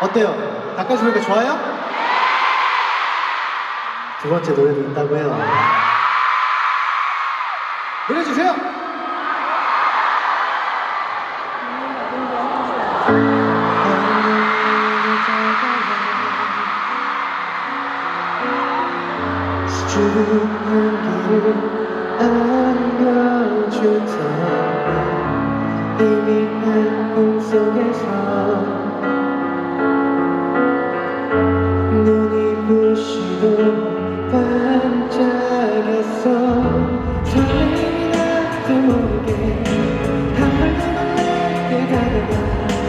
어때요? 닦아주니까 좋아요? 두 번째 노래도 있다고 해요. 노래 주세요! 죽는 길을 안겨줄 테니 이미 난 반짝였어. 설레이나 또 모르게 한 발짝만 내게 다가가.